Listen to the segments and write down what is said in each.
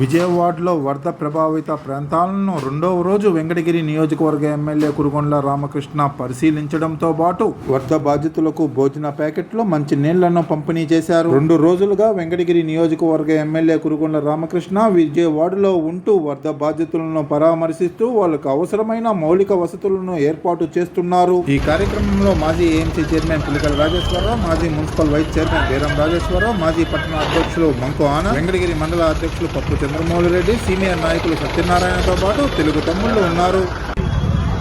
విజయవాడలో వరద ప్రభావిత ప్రాంతాలను రెండవ రోజు వెంకటగిరి నియోజకవర్గ ఎమ్మెల్యే కురుగొండ్ల రామకృష్ణ పరిశీలించడంతో పాటు వరద బాధితులకు భోజన ప్యాకెట్లు మంచి నీళ్ళను పంపిణీ చేశారు. రెండు రోజులుగా వెంకటగిరి నియోజకవర్గ ఎమ్మెల్యే కురుగొండ్ల రామకృష్ణ విజయవాడలో ఉంటూ వరద బాధితులను పరామర్శిస్తూ వాళ్ళకు అవసరమైన మౌలిక వసతులను ఏర్పాటు చేస్తున్నారు. ఈ కార్యక్రమంలో మాజీ ఏఎంసీ చైర్మన్ పులికల రాజేశ్వరరావు మాజీ municipal vice chairman Beeram Rajeswararao మాజీ పట్టణ అధ్యక్షులు మంకు ఆనంద్ వెంకటగిరి మండల అధ్యక్షులు పప్పు చంద్రమౌళి రెడ్డి సీనియర్ నాయకులు సత్యనారాయణతో పాటు తెలుగు తమ్ముళ్ళు ఉన్నారు.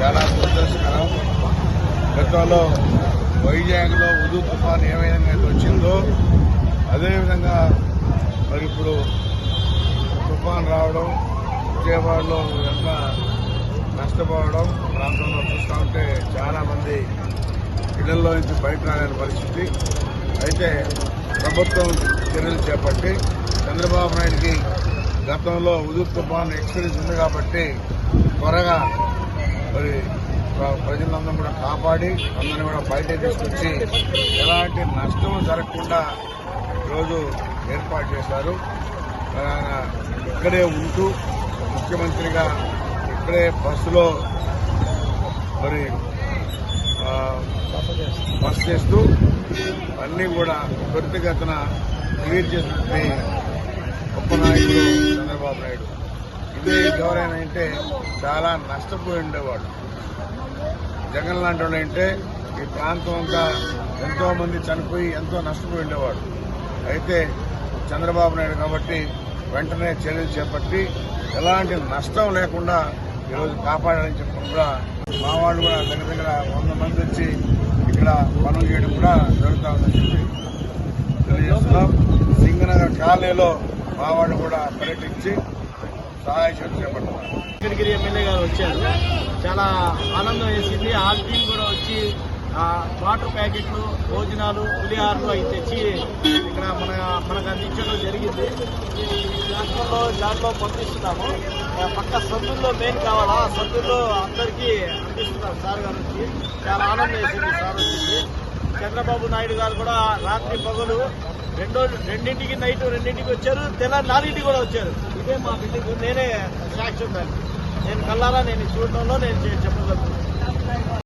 చాలా సంతోషకరం. గతంలో వైజాగ్లో ఉదు తుఫాన్ ఏ విధంగా అయితే వచ్చిందో అదేవిధంగా మరి ఇప్పుడు తుఫాన్ రావడం విజయవాడలో ఎంత నష్టపోవడం ప్రాంతంలో చూస్తూ ఉంటే చాలామంది ఇళ్ళలో నుంచి బయట రాలేని పరిస్థితి. అయితే ప్రభుత్వం చర్యలు చేపట్టి చంద్రబాబు నాయుడికి గతంలో ఉదుర్ తుఫాన్ ఎక్స్పీరియన్స్ ఉంది కాబట్టి త్వరగా మరి ప్రజలందరూ కూడా కాపాడి అందరిని కూడా బయట తీసుకొచ్చి ఎలాంటి నష్టం జరగకుండా ఈరోజు ఏర్పాటు చేశారు. ఆయన ఇక్కడే ఉంటూ ముఖ్యమంత్రిగా ఇక్కడే బస్సులో మరి బస్ చేస్తూ అన్నీ కూడా త్వరితగతిన క్లియర్ చేసినటువంటి గొప్ప నాయకులు చంద్రబాబు నాయుడు. ఇదే ఎవరైనా అంటే చాలా నష్టపోయి ఉండేవాడు జగన్ లాంటి వాళ్ళు అంటే ఈ ప్రాంతం అంతా ఎంతో మంది చనిపోయి ఎంతో నష్టపోయి ఉండేవాడు అయితే చంద్రబాబు నాయుడు కాబట్టి వెంటనే చర్యలు చేపట్టి ఎలాంటి నష్టం లేకుండా ఈరోజు కాపాడాలని చెప్పి కూడా మా వాళ్ళు కూడా దగ్గర దగ్గర వంద మంది వచ్చి ఇక్కడ పనులు చేయడం కూడా జరుగుతూ ఉందని చెప్పి తెలియజేస్తున్నాం. సింగనగర్ కాలనీలో మా వాళ్ళు కూడా పర్యటించి సహాయ చర్యలు చేపడుతున్నారు వెంకటగిరి ఎమ్మెల్యే గారు వచ్చారు. చాలా ఆనందం వేసింది. ఆల్ టీం కూడా వచ్చి వాటర్ ప్యాకెట్లు భోజనాలు పులిహారులు అవి తెచ్చి ఇక్కడ మన మనకు అందించడం జరిగింది. దాంట్లో దాంట్లో పంపిస్తున్నాము. పక్క సందుల్లో మెయిన్ కావాలా? ఆ సందుల్లో అందరికీ అందిస్తున్నారు సార్ గారు వచ్చి. చాలా ఆనందం వేసింది సార్ వచ్చింది చంద్రబాబు నాయుడు గారు కూడా రాత్రి పగలు రెండో రెండింటికి నైట్ రెండింటికి వచ్చారు. తెల్లారి నాలుగింటికి కూడా వచ్చారు. ఇదే మా బిల్డింగ్ నేనే సాక్షి ఉన్నాను నేను కల్లారా నేను చూడటంలో నేను చెప్పగలను